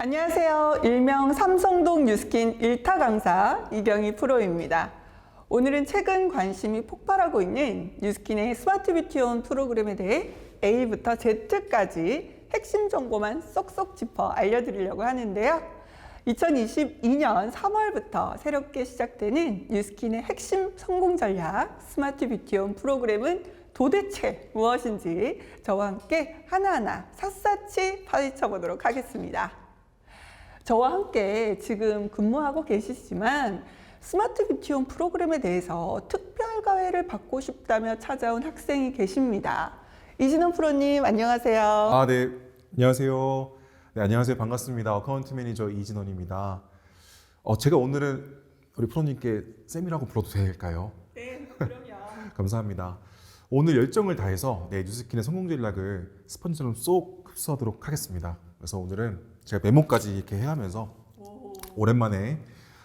안녕하세요. 일명 삼성동 뉴스킨 일타 강사 이경희 프로입니다. 오늘은 최근 관심이 폭발하고 있는 뉴스킨의 스마트 뷰티온 프로그램에 대해 A부터 Z까지 핵심 정보만 쏙쏙 짚어 알려드리려고 하는데요. 2022년 3월부터 새롭게 시작되는 뉴스킨의 핵심 성공 전략 스마트 뷰티온 프로그램은 도대체 무엇인지 저와 함께 하나하나 샅샅이 파헤쳐 보도록 하겠습니다. 저와 함께 지금 근무하고 계시지만 스마트 뷰티온 프로그램에 대해서 특별 과외를 받고 싶다며 찾아온 학생이 계십니다. 이진원 프로님 안녕하세요. 아, 네. 안녕하세요. 네, 안녕하세요. 반갑습니다. 어카운트 매니저 이진원입니다. 어, 제가 오늘은 우리 프로님께 쌤이라고 불러도 될까요? 네, 그럼요. 감사합니다. 오늘 열정을 다해서 네, 뉴스킨의 성공 전략을 스펀지처럼 쏙 흡수하도록 하겠습니다. 그래서 오늘은 제가 메모까지 이렇게 해가면서 오랜만에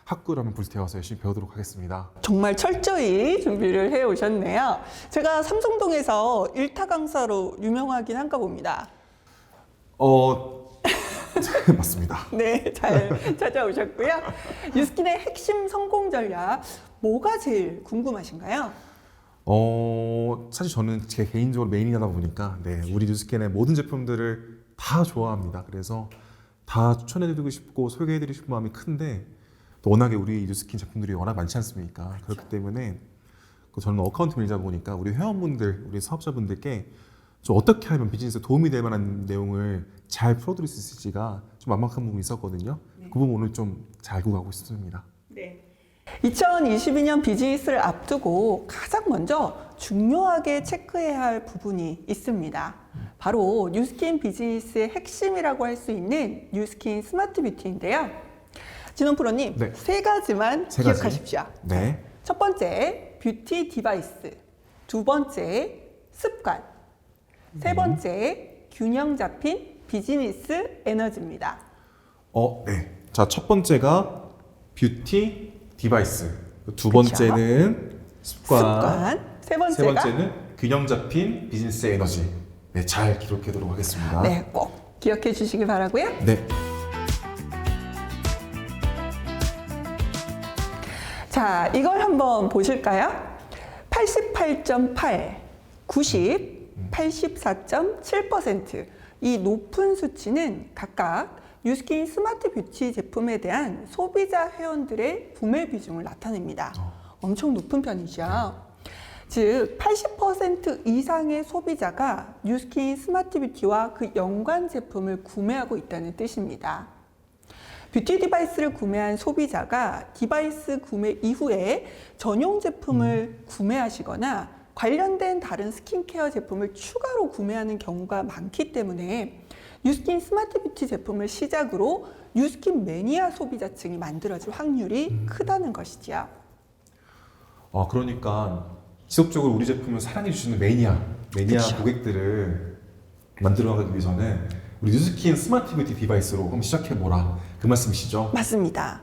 한번 불태워서 열심히 배우도록 하겠습니다. 정말 철저히 준비를 해 오셨네요. 제가 삼성동에서 일타 강사로 유명하긴 한가 봅니다. 어, 맞습니다. 네, 잘 찾아오셨고요. 뉴스킨의 핵심 성공 전략 뭐가 제일 궁금하신가요? 어 사실 저는 제 개인적으로 메인이다 보니까 네 우리 뉴스캔의 모든 제품들을 다 좋아합니다. 그래서 다 추천해드리고 싶고 소개해드리고 싶은 마음이 큰데 또 워낙에 우리 뉴스킨 제품들이 워낙 많지 않습니까? 그렇기 때문에 그 저는 어카운트 매니저 보니까 우리 회원분들, 우리 사업자분들께 좀 어떻게 하면 비즈니스에 도움이 될 만한 내용을 잘 풀어드릴 수 있을지가 좀 막막한 부분이 있었거든요. 그 부분 오늘 좀 잘 알고 가고 싶습니다. 네. 2022년 비즈니스를 앞두고 가장 먼저 중요하게 체크해야 할 부분이 있습니다. 바로 뉴스킨 비즈니스의 핵심이라고 할 수 있는 뉴스킨 스마트 뷰티인데요. 진원 프로님, 네. 세 가지만 세 가지. 기억하십시오. 네. 첫 번째, 뷰티 디바이스. 두 번째, 습관. 세 번째, 균형 잡힌 비즈니스 에너지입니다. 어, 네. 자, 첫 번째가 뷰티 디바이스. 두. 번째는 습관. 습관. 세세 번째가 번째는 균형 잡힌 비즈니스 에너지. 네, 잘 기록하도록 하겠습니다. 네, 꼭 기억해 주시기 바라고요. 네. 자, 이걸 한번 보실까요? 88.8, 90, 84.7%. 이 높은 수치는 각각 뉴스킨 스마트 뷰티 제품에 대한 소비자 회원들의 구매 비중을 나타냅니다. 엄청 높은 편이죠. 즉, 80% 이상의 소비자가 뉴스킨 스마트 뷰티와 그 연관 제품을 구매하고 있다는 뜻입니다. 뷰티 디바이스를 구매한 소비자가 디바이스 구매 이후에 전용 제품을 구매하시거나 관련된 다른 스킨케어 제품을 추가로 구매하는 경우가 많기 때문에 뉴스킨 스마트 뷰티 제품을 시작으로 뉴스킨 매니아 소비자층이 만들어질 확률이 크다는 것이지요. 어, 그러니까 지속적으로 우리 제품을 사랑해 주시는 매니아, 매니아 그쵸. 고객들을 만들어 가기 위해서는 우리 뉴스킨 스마트 뷰티 디바이스로 한번 시작해 보라. 그 말씀이시죠? 맞습니다.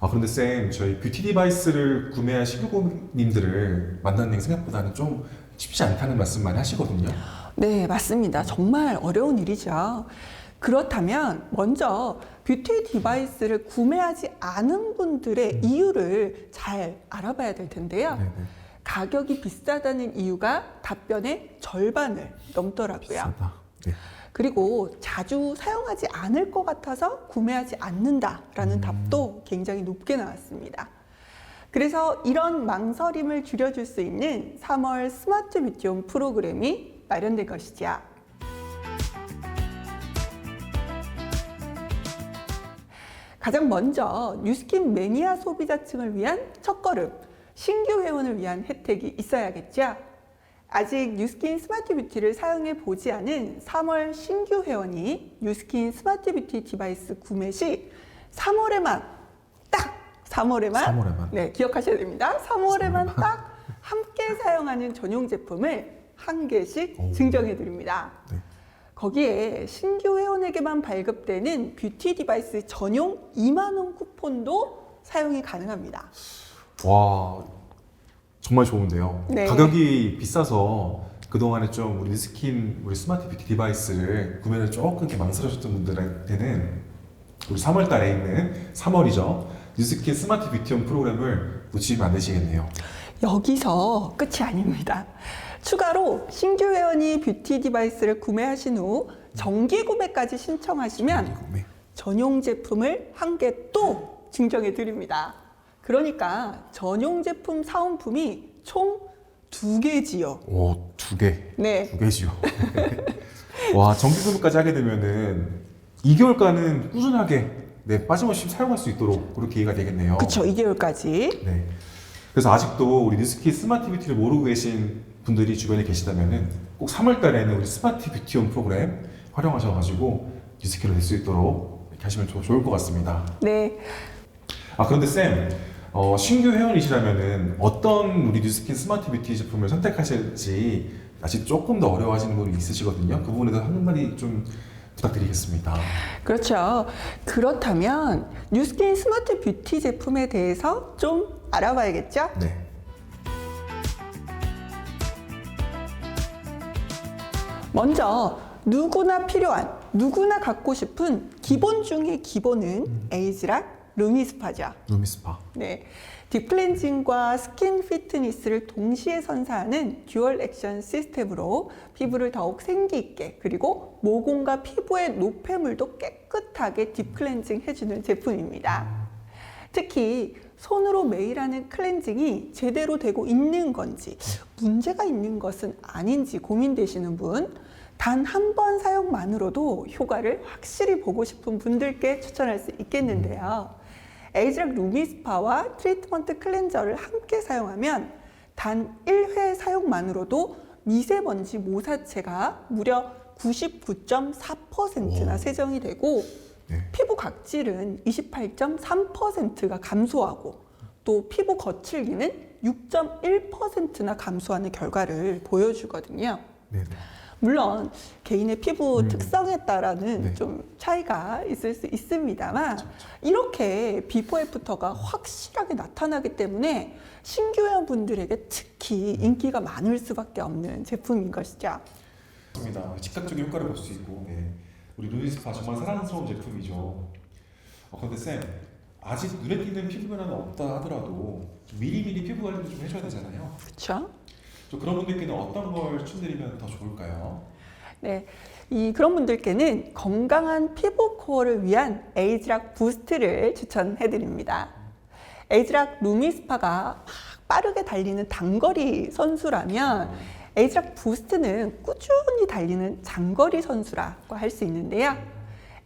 아, 그런데 쌤, 저희 뷰티 디바이스를 구매한 신규고객님들을 만나는 게 생각보다는 좀 쉽지 않다는 말씀 많이 하시거든요. 네, 맞습니다. 정말 어려운 일이죠. 그렇다면 먼저 뷰티 디바이스를 구매하지 않은 분들의 이유를 잘 알아봐야 될 텐데요. 네네. 가격이 비싸다는 이유가 답변의 절반을 넘더라고요. 비싸다. 네. 그리고 자주 사용하지 않을 것 같아서 구매하지 않는다라는 음. 답도 굉장히 높게 나왔습니다. 그래서 이런 망설임을 줄여줄 수 있는 3월 스마트 뷰티홈 프로그램이 마련된 것이죠. 가장 먼저 뉴스킨 매니아 소비자층을 위한 첫걸음, 신규 회원을 위한 혜택이 있어야겠죠. 아직 뉴스킨 스마트 뷰티를 사용해 보지 않은 3월 신규 회원이 뉴스킨 스마트 뷰티 디바이스 구매 시 3월에만 딱 3월에만 3월에만. 네 기억하셔야 됩니다. 3월에만 3월에만. 딱 함께 사용하는 전용 제품을 한 개씩 오. 증정해 드립니다. 네. 거기에 신규 회원에게만 발급되는 뷰티 디바이스 전용 2만 원 쿠폰도 사용이 가능합니다. 와, 정말 좋은데요. 네. 가격이 비싸서 그동안에 좀 우리 스킨, 우리 스마트 뷰티 디바이스를 구매를 조금 이렇게 망설여졌던 분들한테는 우리 3월 달에 있는 3월이죠. 뉴스킨 스마트 뷰티홈 프로그램을 놓치면 안 되시겠네요. 여기서 끝이 아닙니다. 추가로 신규 회원이 뷰티 디바이스를 구매하신 후 정기 구매까지 신청하시면 네. 전용 제품을 한 개 또 증정해 드립니다. 그러니까 전용 제품 사은품이 총 두 개지요. 오, 두 개. 네. 두 개지요. 와, 정기 구매까지 하게 되면은 2개월간은 꾸준하게 네, 빠짐없이 사용할 수 있도록 그렇게 이해가 되겠네요. 그쵸, 2개월까지. 네. 그래서 아직도 우리 뉴스키 스마트 뷰티를 모르고 계신 분들이 주변에 계시다면은 꼭 3월 달에는 우리 스마트 뷰티홈 프로그램 활용하셔가지고 뉴스키로 될 수 있도록 이렇게 하시면 좋- 좋을 것 같습니다. 네. 아 그런데 쌤 어, 신규 회원이시라면은 어떤 우리 뉴스킨 스마트 뷰티 제품을 선택하실지 아직 조금 더 어려워하시는 분이 있으시거든요. 그 부분에 대해서 한마디 좀 부탁드리겠습니다. 그렇죠. 그렇다면 뉴스킨 스마트 뷰티 제품에 대해서 좀 알아봐야겠죠? 네. 먼저 누구나 필요한, 누구나 갖고 싶은 기본 중의 기본은 에이즈락 루미스파죠. 루미스파. 네. 딥클렌징과 스킨 피트니스를 동시에 선사하는 듀얼 액션 시스템으로 피부를 더욱 생기 있게 그리고 모공과 피부의 노폐물도 깨끗하게 딥클렌징 해주는 제품입니다. 특히 손으로 매일 하는 클렌징이 제대로 되고 있는 건지 문제가 있는 것은 아닌지 고민되시는 분, 단 한 번 사용만으로도 효과를 확실히 보고 싶은 분들께 추천할 수 있겠는데요. 에이즈락 루미스파와 트리트먼트 클렌저를 함께 사용하면 단 1회 사용만으로도 미세먼지 모사체가 무려 99.4%나 오. 세정이 되고 네. 피부 각질은 28.3%가 감소하고 또 피부 거칠기는 6.1%나 감소하는 결과를 보여주거든요. 네네. 물론 개인의 피부 음. 특성에 따라는 네. 좀 차이가 있을 수 있습니다만 이렇게 비포 애프터가 확실하게 나타나기 때문에 신규 회원 분들에게 특히 인기가 많을 수밖에 없는 제품인 것이죠. 맞습니다. 즉각적인 효과를 볼 수 있고, 네. 우리 루미스파 정말 사랑스러운 제품이죠. 어, 그런데 쌤, 아직 눈에 띄는 피부 변화는 없다 하더라도 좀 미리미리 피부 관리도 좀 해줘야 되잖아요. 그렇죠? 좀 그런 분들께는 어떤 걸 추천드리면 더 좋을까요? 네. 이 그런 분들께는 건강한 피부 코어를 위한 에이즈락 부스트를 추천해 드립니다. 에이즈락 루미스파가 막 빠르게 달리는 단거리 선수라면 에이즈락 부스트는 꾸준히 달리는 장거리 선수라고 할 수 있는데요.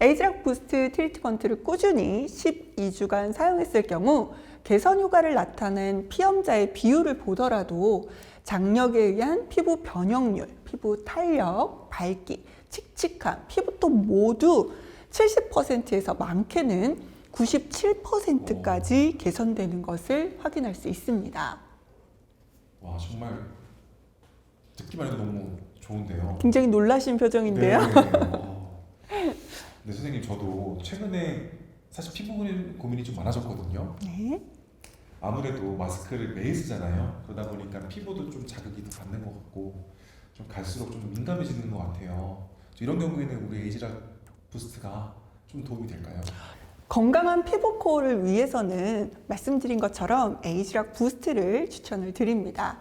에이즈락 부스트 트리트먼트를 꾸준히 12주간 사용했을 경우 개선 효과를 나타낸 피험자의 비율을 보더라도 장력에 의한 피부 변형률, 피부 탄력, 밝기, 칙칙함, 피부톤 모두 70%에서 많게는 97%까지 개선되는 것을 확인할 수 있습니다. 와 정말 듣기만 해도 너무 좋은데요. 굉장히 놀라신 표정인데요. 네. 어. 네 선생님 저도 최근에 사실 피부 고민- 고민이 좀 많아졌거든요. 네. 아무래도 마스크를 매일 쓰잖아요. 그러다 보니까 피부도 좀 자극이 더 받는 것 같고 좀 갈수록 좀 민감해지는 것 같아요. 이런 경우에는 우리 에이지락 부스트가 좀 도움이 될까요? 건강한 피부 코어를 위해서는 말씀드린 것처럼 에이지락 부스트를 추천을 드립니다.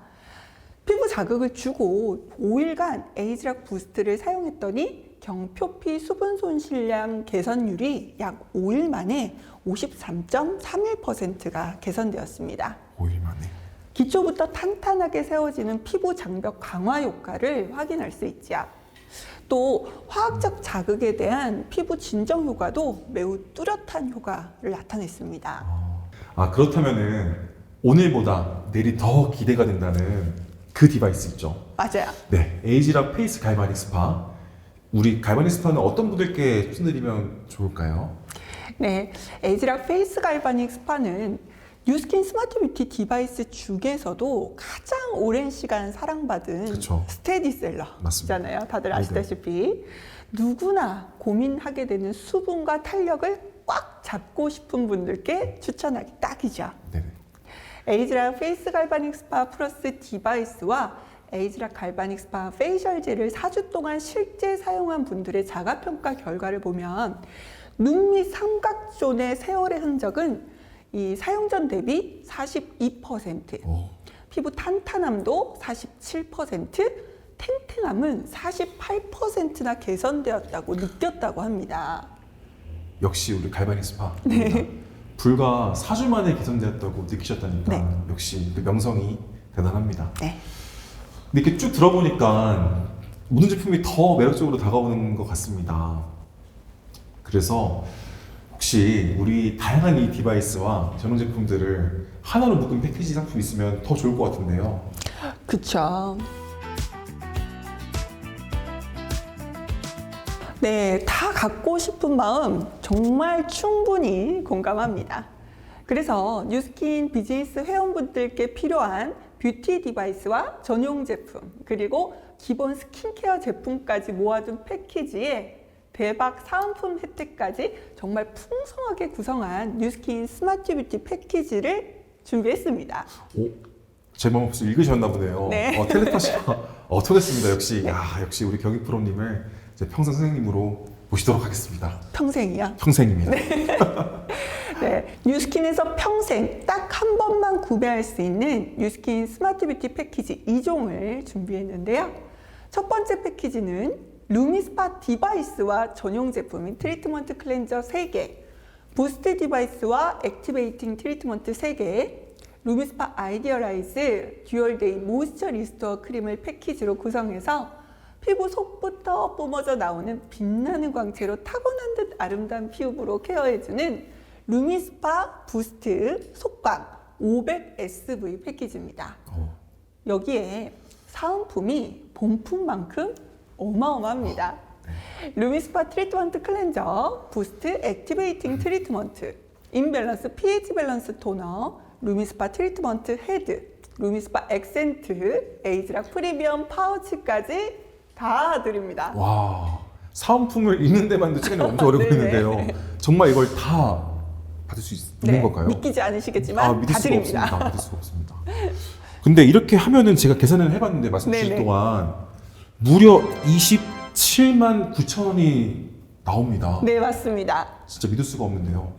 피부 자극을 주고 5일간 에이지락 부스트를 사용했더니 경표피 수분 손실량 개선율이 약 5일 만에 53.31%가 개선되었습니다. 5일 만에. 기초부터 탄탄하게 세워지는 피부 장벽 강화 효과를 확인할 수 있죠. 또 화학적 자극에 대한 피부 진정 효과도 매우 뚜렷한 효과를 나타냈습니다. 아 그렇다면은 오늘보다 내일이 더 기대가 된다는 그 디바이스 있죠. 맞아요. 네, 에이지락 페이스 갈바닉 스파. 우리 갈바닉 스파는 어떤 분들께 추천드리면 좋을까요? 네, 에이지락 페이스 갈바닉 스파는 뉴스킨 스마트 뷰티 디바이스 중에서도 가장 오랜 시간 사랑받은 그쵸. 스테디셀러잖아요. 다들 네네. 아시다시피 누구나 고민하게 되는 수분과 탄력을 꽉 잡고 싶은 분들께 추천하기 딱이죠. 네. 에이즈락 페이스 갈바닉 스파 플러스 디바이스와 에이즈락 갈바닉 스파 페이셜 젤을 4주 동안 실제 사용한 분들의 자가평가 결과를 보면 눈 밑 삼각존의 세월의 흔적은 이 사용 전 대비 42%, 오. 피부 탄탄함도 47%, 탱탱함은 48%나 개선되었다고 느꼈다고 합니다. 역시 우리 갈바닉 스파. 네. 불과 4주 만에 개선되었다고 느끼셨다니까 네. 역시 그 명성이 대단합니다. 네. 근데 이렇게 쭉 들어보니까 모든 제품이 더 매력적으로 다가오는 것 같습니다. 그래서 혹시 우리 다양한 이 디바이스와 전용 제품들을 하나로 묶은 패키지 상품 있으면 더 좋을 것 같은데요. 그쵸. 네, 다 갖고 싶은 마음 정말 충분히 공감합니다. 그래서 뉴스킨 비즈니스 회원분들께 필요한 뷰티 디바이스와 전용 제품, 그리고 기본 스킨케어 제품까지 모아둔 패키지에 대박 사은품 혜택까지 정말 풍성하게 구성한 뉴스킨 스마트 뷰티 패키지를 준비했습니다. 오, 제 마음 없이 읽으셨나 보네요. 네. 어, 텔레파시가 어, 통했습니다. 역시 야, 역시 우리 경희 프로님을 이제 평생 선생님으로 모시도록 하겠습니다. 평생이야. 평생입니다. 네, 뉴스킨에서 평생 딱 한 번만 구매할 수 있는 뉴스킨 스마트 뷰티 패키지 2종을 준비했는데요. 첫 번째 패키지는 루미스파 디바이스와 전용 제품인 트리트먼트 클렌저 3개, 부스트 디바이스와 액티베이팅 트리트먼트 3개, 루미스파 아이디어라이즈 듀얼데이 모이스처 리스토어 크림을 패키지로 구성해서 피부 속부터 뿜어져 나오는 빛나는 광채로 타고난 듯 아름다운 피부로 케어해주는 루미스파 부스트 속광 500SV 패키지입니다. 어, 여기에 사은품이 본품만큼 어마어마합니다. 루미스파 트리트먼트 클렌저, 부스트 액티베이팅 트리트먼트, 인밸런스 pH 밸런스 토너, 루미스파 트리트먼트 헤드, 루미스파 액센트, 에이즈락 프리미엄 파우치까지 다 드립니다. 와 사은품을 읽는 데만도 시간이 엄청 오래 네네. 걸리는데요. 정말 이걸 다 받을 수 있, 는 네, 걸까요? 믿기지 않으시겠지만 아, 믿을 다 수가 드립니다. 없습니다. 믿을 수가 없습니다. 근데 이렇게 하면은 제가 계산을 해봤는데 말씀 주실 네네. 동안 무려 27만 9천 원이 나옵니다. 네, 맞습니다. 진짜 믿을 수가 없는데요.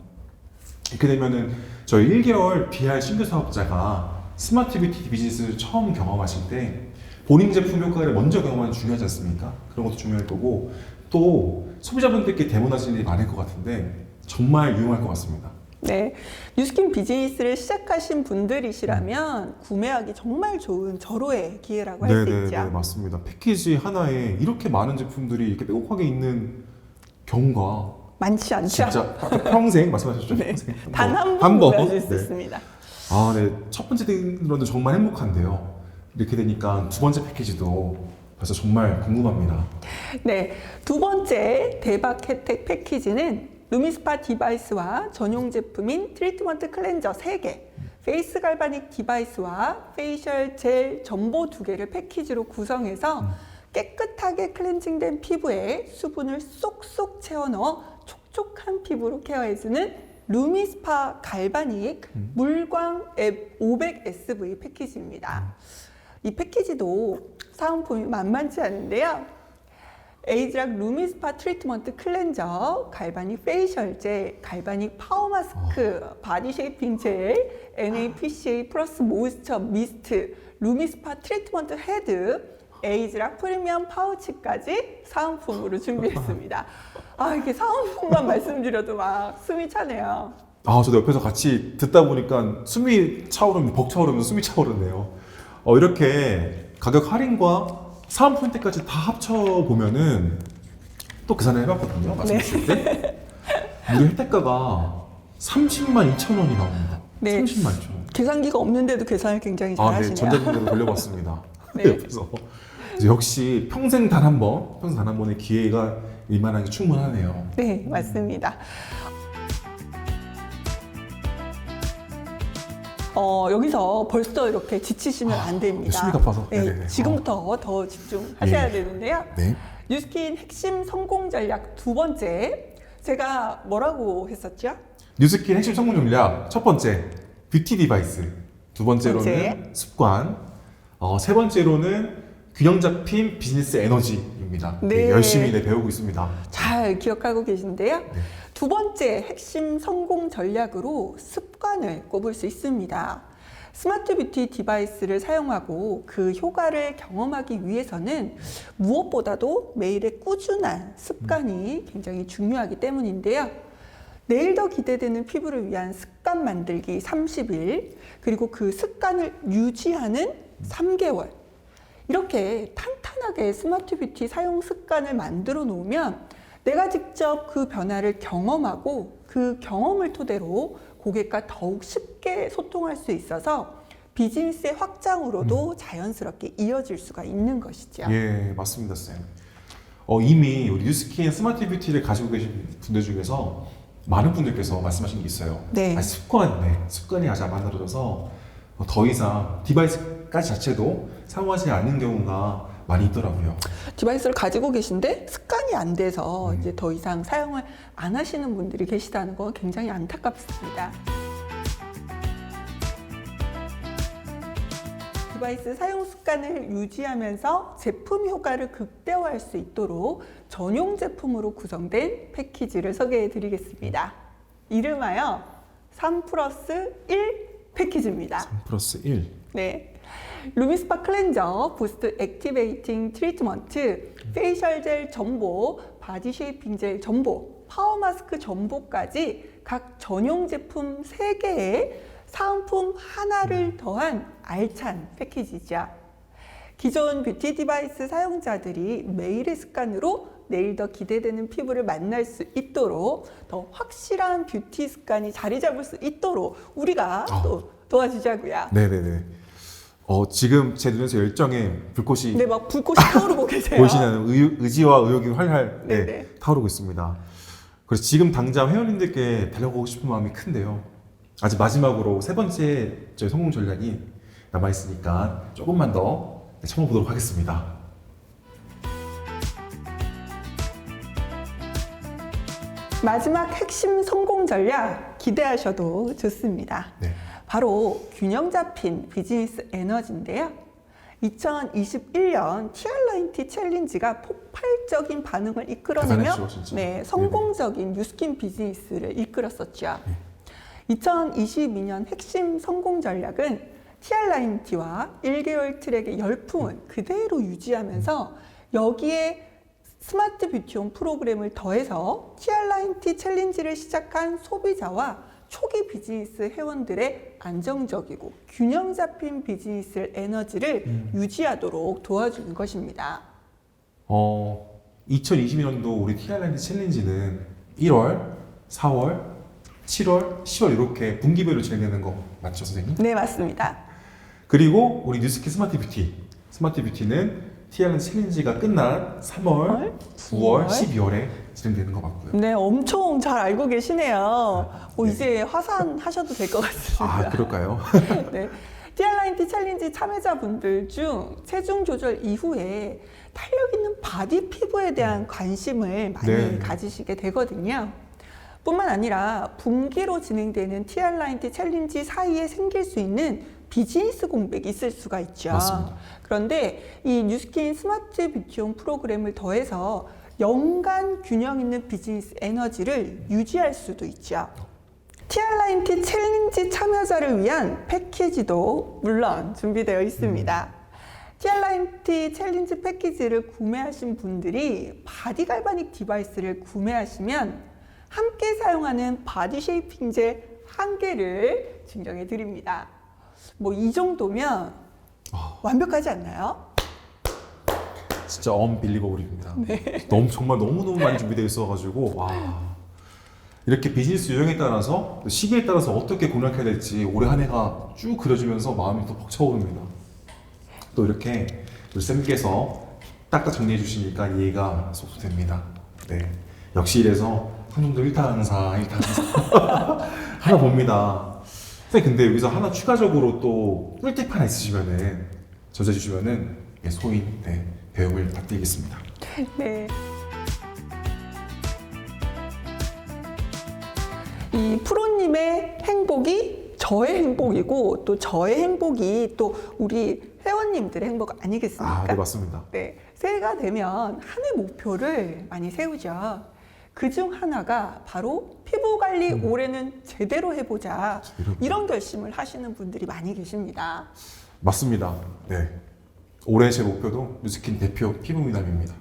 이렇게 되면은 저희 1개월 BR 신규 사업자가 스마트 뷰티 비즈니스를 처음 경험하실 때 본인 제품 효과를 먼저 경험하는 게 중요하지 않습니까? 그런 것도 중요할 거고 또 소비자분들께 대문하시는 일이 많을 것 같은데 정말 유용할 것 같습니다. 네, 뉴스킨 비즈니스를 시작하신 분들이시라면 구매하기 정말 좋은 절호의 기회라고 할수 네네네 있죠. 맞습니다. 패키지 하나에 이렇게 많은 제품들이 이렇게 빼곡하게 있는 경우가 많지 않죠. 진짜 평생 말씀하셨죠? 네, 평생 단한한번 번. 구매하실 수 네. 있습니다. 아, 네. 첫 번째 들으로는 정말 행복한데요. 이렇게 되니까 두 번째 패키지도 벌써 정말 궁금합니다. 네, 두 번째 대박 혜택 패키지는 루미스파 디바이스와 전용 제품인 트리트먼트 클렌저 3개, 페이스 갈바닉 디바이스와 페이셜 젤 전보 두 개를 패키지로 구성해서 깨끗하게 클렌징된 피부에 수분을 쏙쏙 채워 넣어 촉촉한 피부로 케어해주는 루미스파 갈바닉 물광 앱 500SV 패키지입니다. 이 패키지도 사은품이 만만치 않은데요. 에이즈락 루미스파 트리트먼트 클렌저, 갈바닉 페이셜 젤, 갈바닉 파워 마스크, 바디 쉐이핑 젤, NAPCA 플러스 모이스처 미스트, 루미스파 트리트먼트 헤드, 에이즈락 프리미엄 파우치까지 사은품으로 준비했습니다. 아, 이게 사은품만 말씀드려도 막 숨이 차네요. 아, 저도 옆에서 같이 듣다 보니까 숨이 차오르면 벅차오르면 숨이 차오르네요. 어, 이렇게 가격 할인과 사은 포인트까지 다 합쳐 보면은 또 계산을 해봤거든요. 말씀하실 때 무려 혜택가가 30만 2천 원이 나옵니다. 네. 30만 2천 원. 계산기가 없는데도 계산을 굉장히 잘 아, 네, 하시네요. 전자기기로 돌려봤습니다. 네. 옆에서 이제 역시 평생 단 한 번, 평생 단 한 번의 기회가 일만한 게 충분하네요. 네, 맞습니다. 어, 여기서 벌써 이렇게 지치시면 안 됩니다. 숨이 가빠서. 네, 네네네. 지금부터 더 집중하셔야 예. 되는데요. 네. 뉴스킨 핵심 성공 전략 두 번째. 제가 뭐라고 했었죠? 뉴스킨 핵심 성공 전략 첫 번째 뷰티 디바이스 두 번째로는 번째. 습관 어, 세 번째로는 균형 잡힌 비즈니스 에너지 입니다. 네. 네, 열심히 네, 배우고 있습니다. 잘 기억하고 계신데요. 네. 두 번째 핵심 성공 전략으로 습관을 꼽을 수 있습니다. 스마트 뷰티 디바이스를 사용하고 그 효과를 경험하기 위해서는 무엇보다도 매일의 꾸준한 습관이 굉장히 중요하기 때문인데요. 내일 더 기대되는 피부를 위한 습관 만들기 30일, 그리고 그 습관을 유지하는 3개월. 이렇게 탄탄하게 스마트 뷰티 사용 습관을 만들어 놓으면 내가 직접 그 변화를 경험하고 그 경험을 토대로 고객과 더욱 쉽게 소통할 수 있어서 비즈니스의 확장으로도 자연스럽게 이어질 수가 있는 것이죠. 예, 맞습니다, 쌤. 어, 이미 우리 뉴스킨 스마트 뷰티를 가지고 계신 분들 중에서 많은 분들께서 말씀하신 게 있어요. 네. 아, 습관, 네, 습관이 아주 안 만들어져서 어, 더 이상 디바이스 까지 자체도 사용하지 않는 경우가 많이 있더라고요. 디바이스를 가지고 계신데 습관이 안 돼서 음. 이제 더 이상 사용을 안 하시는 분들이 계시다는 건 굉장히 안타깝습니다. 디바이스 사용 습관을 유지하면서 제품 효과를 극대화할 수 있도록 전용 제품으로 구성된 패키지를 소개해 드리겠습니다. 이름하여 3 플러스 1 패키지입니다. 3 플러스 1. 네. 루미스파 클렌저, 부스트 액티베이팅 트리트먼트, 페이셜 젤 전보, 바디 쉐이핑 젤 전보, 파워 마스크 전보까지 각 전용 제품 3개에 사은품 하나를 더한 알찬 패키지죠. 기존 뷰티 디바이스 사용자들이 매일의 습관으로 내일 더 기대되는 피부를 만날 수 있도록 더 확실한 뷰티 습관이 자리 잡을 수 있도록 우리가 아. 또 도와주자고요. 네네네. 어, 지금 제 눈에서 열정의 불꽃이 네, 막 불꽃이 타오르고 계세요. 보이시나요? 의, 의지와 의욕이 활활 네, 네네. 타오르고 있습니다. 그래서 지금 당장 회원님들께 달려가고 싶은 마음이 큰데요. 아직 마지막으로 세 번째 저희 성공 전략이 남아 있으니까 조금만 더 네, 참아보도록 하겠습니다. 마지막 핵심 성공 전략 기대하셔도 좋습니다. 네. 바로 균형 잡힌 비즈니스 에너지인데요. 2021년 티알라인티 챌린지가 폭발적인 반응을 이끌어내며 대단했죠, 진짜. 네, 성공적인 뉴스킨 비즈니스를 이끌었었죠. 2022년 핵심 성공 전략은 티알라인티와 1개월 트랙의 열풍은 그대로 유지하면서 여기에 스마트 뷰티홈 프로그램을 더해서 티알라인티 챌린지를 시작한 소비자와 초기 비즈니스 회원들의 안정적이고 균형 잡힌 비즈니스 에너지를 음. 유지하도록 도와주는 것입니다. 어, 2022년도 우리 티알라인드 챌린지는 1월, 4월, 7월, 10월 이렇게 분기별로 진행되는 거 맞죠, 선생님? 네, 맞습니다. 그리고 우리 뉴스키 스마트 뷰티. 스마트 뷰티는 티알라인드 챌린지가 끝난 3월, 9월, 12월에 진행되는 거 맞고요. 네, 엄청 잘 알고 계시네요. 어, 이제 화산하셔도 될 것 같습니다. 아, 그럴까요? 네. 티알라인티 챌린지 참여자분들 중 체중 조절 이후에 탄력 있는 바디 피부에 대한 관심을 많이 네. 가지시게 되거든요. 뿐만 아니라 분기로 진행되는 티알라인티 챌린지 사이에 생길 수 있는 비즈니스 공백이 있을 수가 있죠. 맞습니다. 그런데 이 뉴스킨 스마트 뷰티홈 프로그램을 더해서 연간 균형 있는 비즈니스 에너지를 유지할 수도 있죠. 티알라인티 챌린지 참여자를 위한 패키지도 물론 준비되어 있습니다. 티알라인티 챌린지 패키지를 구매하신 분들이 바디 갈바닉 디바이스를 구매하시면 함께 사용하는 바디 쉐이핑 젤한 개를 증정해 드립니다. 뭐 이 정도면 완벽하지 않나요? 진짜 언빌리버블입니다. 너무 정말 너무 너무 많이 준비되어 있어가지고 와 이렇게 비즈니스 유형에 따라서 또 시기에 따라서 어떻게 공략해야 될지 올해 한 해가 쭉 그려지면서 마음이 또 벅차오릅니다. 또 이렇게 우리 쌤께서 딱딱 정리해 주시니까 이해가 쏙쏙 됩니다. 네 역시 이래서 삼성도 1타 강사 1타 강사 하나 봅니다. 쌤 근데 여기서 하나 추가적으로 또 꿀팁 하나 있으시면은 전해 주시면은 예, 소인 네, 배움을 부탁드리겠습니다. 네. 이 프로님의 행복이 저의 행복이고 또 저의 행복이 또 우리 회원님들의 행복 아니겠습니까? 아, 네 맞습니다. 네, 새해가 되면 한 해 목표를 많이 세우죠. 그 중 하나가 바로 피부 관리 음. 올해는 제대로 해보자. 제대로. 이런 결심을 하시는 분들이 많이 계십니다. 맞습니다. 네. 올해 제 목표도 뉴스킨 대표 피부 미남입니다.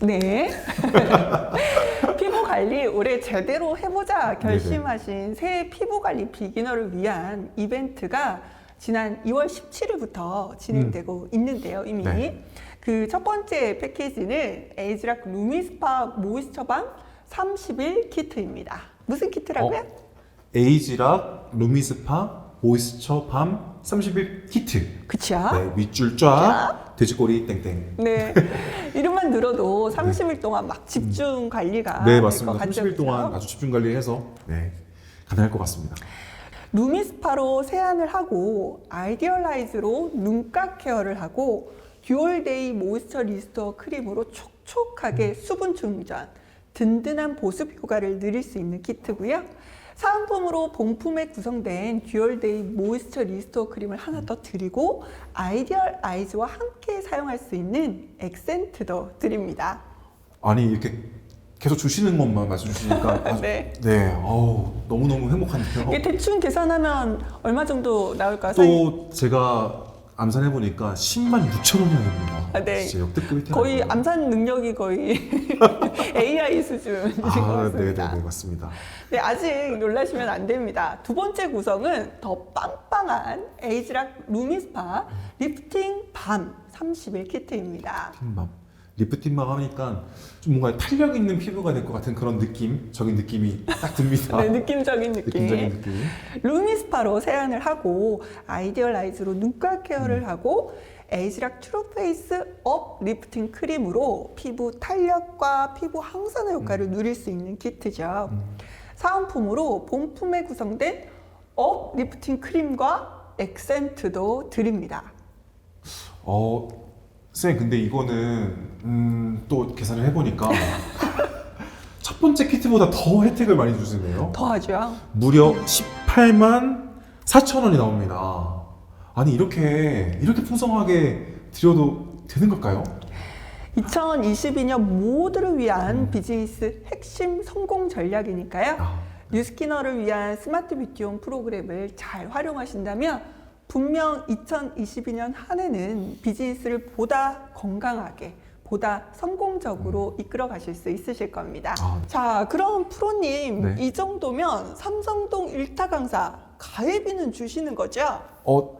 네. 피부 관리 올해 제대로 해보자 결심하신 새해 피부 관리 비기너를 위한 이벤트가 지난 2월 17일부터 진행되고 있는데요, 이미. 네. 그 첫 번째 패키지는 에이즈락 루미스파 모이스처밤 30일 키트입니다. 무슨 키트라고요? 에이지락 루미스파 모이스처 밤 30일 키트. 그쵸? 네, 밑줄 쫙, 돼지꼬리 땡땡. 네. 이름만 들어도 30일 동안 막 집중 관리가 네, 될것 맞습니다. 같죠, 30일 동안? 아주 집중 관리해서 네, 가능할 것 같습니다. 루미스파로 세안을 하고 아이디얼라이즈로 눈가 케어를 하고 듀얼데이 모이스처 리스토어 크림으로 촉촉하게 수분 충전, 든든한 보습 효과를 누릴 수 있는 키트고요. 사은품으로 본품에 구성된 듀얼데이 모이스처 리스토어 크림을 하나 더 드리고 아이디얼 아이즈와 함께 사용할 수 있는 액센트도 드립니다. 아니 이렇게 계속 주시는 것만 말씀 주시니까 아주, 네. 네, 어우 너무 너무 행복한데요. 이게 대충 계산하면 얼마 정도 나올까요? 또 제가 암산해 보니까 10만 6천 원이 됩니다. 아, 네. 진짜 역대급 혜택 거의? 암산 능력이 거의 AI 것 아, 네, 네, 같습니다. 네, 맞습니다. 네, 아직 놀라시면 안 됩니다. 두 번째 구성은 더 빵빵한 에이즈락 루미스파 리프팅 밤 30일 키트입니다. 틴밤. 리프팅만 하니까 좀 뭔가 탄력 있는 피부가 될 것 같은 그런 느낌, 적인 느낌이 딱 듭니다. 네, 느낌적인 느낌. 느낌적인 느낌. 루미스파로 세안을 하고 아이디얼라이즈로 눈가 음. 케어를 하고 에이즈락 트루페이스 업 리프팅 크림으로 피부 탄력과 피부 항산화 효과를 음. 누릴 수 있는 키트죠. 사은품으로 본품에 구성된 업 리프팅 크림과 액센트도 드립니다. 어, 쌤, 근데 이거는 음, 또 계산을 해보니까 첫 번째 키트보다 더 혜택을 많이 주시네요. 더하죠. 무려 18만 4천 원이 나옵니다. 아니 이렇게 이렇게 풍성하게 드려도 되는 걸까요? 2022년 모두를 위한 비즈니스 핵심 성공 전략이니까요. 아, 뉴스키너를 위한 스마트 뷰티용 프로그램을 잘 활용하신다면 분명 2022년 한 해는 비즈니스를 보다 건강하게 보다 성공적으로 이끌어 가실 수 있으실 겁니다. 아. 자, 그럼 프로님 네. 이 정도면 삼성동 일타 강사 가해비는 주시는 거죠? 어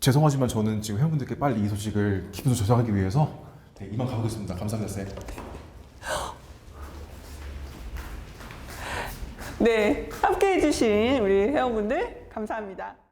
죄송하지만 저는 지금 회원분들께 빨리 이 소식을 기분 조정하기 위해서 네, 이만 가보겠습니다. 감사합니다, 쌤. 네, 함께 해주신 우리 회원분들 감사합니다.